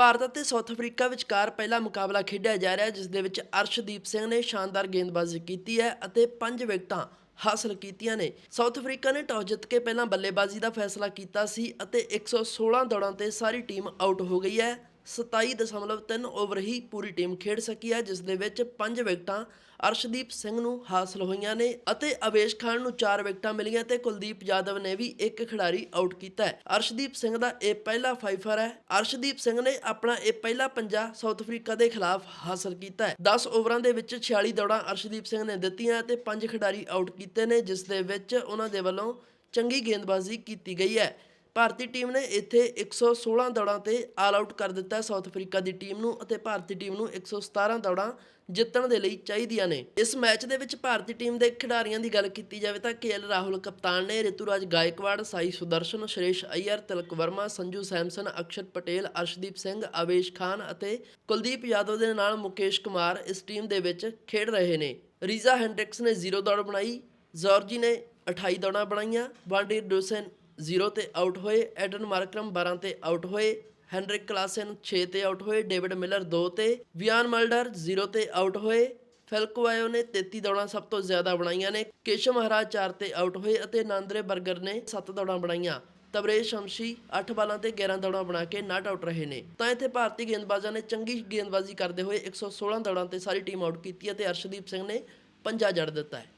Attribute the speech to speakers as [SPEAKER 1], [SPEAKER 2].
[SPEAKER 1] ਭਾਰਤ ਅਤੇ south Africa ਵਿਚਕਾਰ ਪਹਿਲਾ ਮੁਕਾਬਲਾ ਖੇਡਿਆ ਜਾ ਰਿਹਾ ਹੈ, ਜਿਸ ਦੇ ਵਿੱਚ ਅਰਸ਼ਦੀਪ ਸਿੰਘ ਨੇ ਸ਼ਾਨਦਾਰ ਗੇਂਦਬਾਜ਼ੀ ਕੀਤੀ ਹੈ ਅਤੇ 5 ਵਿਕਟਾਂ ਹਾਸਲ ਕੀਤੀਆਂ ਨੇ। ਸਾਊਥ ਅਫਰੀਕਾ ਨੇ ਟਾਸ ਜਿੱਤ ਕੇ ਪਹਿਲਾਂ ਬੱਲੇਬਾਜ਼ੀ ਦਾ ਫੈਸਲਾ ਕੀਤਾ ਸੀ ਅਤੇ 116 ਦੌੜਾਂ ਤੇ ਸਾਰੀ ਟੀਮ ਆਊਟ ਹੋ ਗਈ ਹੈ। 27.3 ਓਵਰ ਹੀ ਪੂਰੀ ਟੀਮ ਖੇਡ ਸਕੀ ਹੈ, ਜਿਸ ਦੇ ਵਿੱਚ 5 ਵਿਕਟਾਂ ਅਰਸ਼ਦੀਪ ਸਿੰਘ ਨੂੰ ਹਾਸਲ ਹੋਈਆਂ ਨੇ ਅਤੇ ਅਵੇਸ਼ ਖਾਨ ਨੂੰ 4 ਵਿਕਟਾਂ ਮਿਲੀਆਂ ਤੇ ਕੁਲਦੀਪ ਯਾਦਵ ਨੇ ਵੀ ਇੱਕ ਖਿਡਾਰੀ ਆਊਟ ਕੀਤਾ ਹੈ। ਅਰਸ਼ਦੀਪ ਸਿੰਘ ਦਾ ਇਹ ਪਹਿਲਾ ਫਾਈਫਰ ਹੈ। ਅਰਸ਼ਦੀਪ ਸਿੰਘ ਨੇ ਆਪਣਾ ਇਹ ਪਹਿਲਾ ਪੰਜਾ ਸਾਊਥ ਅਫਰੀਕਾ ਦੇ ਖਿਲਾਫ ਹਾਸਲ ਕੀਤਾ ਹੈ। 10 ਓਵਰਾਂ ਦੇ ਵਿੱਚ 46 ਦੌੜਾਂ ਅਰਸ਼ਦੀਪ ਸਿੰਘ ਨੇ ਦਿੱਤੀਆਂ ਤੇ 5 ਖਿਡਾਰੀ ਆਊਟ ਕੀਤੇ ਨੇ, ਜਿਸ ਦੇ ਵਿੱਚ ਉਹਨਾਂ ਦੇ ਵੱਲੋਂ ਚੰਗੀ ਗੇਂਦਬਾਜ਼ੀ ਕੀਤੀ ਗਈ ਹੈ। ਭਾਰਤੀ ਟੀਮ ਨੇ ਇੱਥੇ 116 ਦੌੜਾਂ ਤੇ ਆਲ ਆਊਟ ਕਰ ਦਿੱਤਾ ਸਾਊਥ ਅਫਰੀਕਾ ਦੀ ਟੀਮ ਨੂੰ ਅਤੇ ਭਾਰਤੀ ਟੀਮ ਨੂੰ 117 ਦੌੜਾਂ ਜਿੱਤਣ ਦੇ ਲਈ ਚਾਹੀਦੀਆਂ ਨੇ। ਇਸ ਮੈਚ ਦੇ ਵਿੱਚ ਭਾਰਤੀ ਟੀਮ ਦੇ ਖਿਡਾਰੀਆਂ ਦੀ ਗੱਲ ਕੀਤੀ ਜਾਵੇ ਤਾਂ ਕੇਐਲ ਰਾਹੁਲ ਕਪਤਾਨ ਨੇ ਰਿਤੂਰਾਜ ਗਾਇਕਵਾੜ, ਸਾਈ ਸੁਦਰਸ਼ਨ, ਸ਼੍ਰੇਸ਼ ਅਈਅਰ, ਤਿਲਕ ਵਰਮਾ, ਸੰਜੂ ਸੈਮਸਨ ਅਕਸ਼ਰ ਪਟੇਲ, ਅਰਸ਼ਦੀਪ ਸਿੰਘ ਆਵੇਸ਼ ਖਾਨ ਅਤੇ ਕੁਲਦੀਪ ਯਾਦਵ ਦੇ ਨਾਲ ਮੁਕੇਸ਼ ਕੁਮਾਰ ਇਸ ਟੀਮ ਦੇ ਵਿੱਚ ਖੇਡ ਰਹੇ ਨੇ। ਰੀਜ਼ਾ ਹੈਂਡਰਿਕਸ ਨੇ 0 ਦੌੜ ਬਣਾਈ, ਜ਼ੌਰਜੀ ਨੇ 28 ਦੌੜਾਂ ਬਣਾਈਆਂ ਵਾਂਡੀਰ ਡੋਸਨ 0 ਤੇ ਆਊਟ ਹੋਏ, ਐਡਨ ਮਾਰਕਰਮ 12 ਤੇ ਆਊਟ ਹੋਏ, ਹੈਨਰਿਕ ਕਲਾਸਨ 6 ਤੇ ਆਊਟ ਹੋਏ, ਡੇਵਿਡ ਮਿਲਰ 2 ਤੇ, ਵਿਆਨ ਮਲਡਰ 0 ਤੇ ਆਊਟ ਹੋਏ ਫੈਲਕੋਆਇਓ ਨੇ 33 ਦੌੜਾਂ ਸਭ ਤੋਂ ਜ਼ਿਆਦਾ ਬਣਾਈਆਂ ਨੇ, ਕੇਸ਼ਵ ਮਹਾਰਾਜ 4 ਤੇ ਆਊਟ ਹੋਏ ਅਤੇ ਨਾਂਦਰੇ ਬਰਗਰ ਨੇ 7 ਦੌੜਾਂ ਬਣਾਈਆਂ। ਤਬਰੇਜ ਸ਼ਮਸ਼ੀ 8 ਬਾਲਾਂ ਤੇ 11 ਦੌੜਾਂ ਬਣਾ ਕੇ ਨਾਟ ਆਊਟ ਰਹੇ ਨੇ। ਤਾਂ ਇੱਥੇ ਭਾਰਤੀ ਗੇਂਦਬਾਜ਼ਾਂ ਨੇ ਚੰਗੀ ਗੇਂਦਬਾਜ਼ੀ ਕਰਦੇ ਹੋਏ 116 ਦੌੜਾਂ ਤੇ ਸਾਰੀ ਟੀਮ ਆਊਟ ਕੀਤੀ ਅਤੇ ਅਰਸ਼ਦੀਪ ਸਿੰਘ ਨੇ ਪੰਜਾ ਜੜ ਦਿੱਤਾ ਹੈ।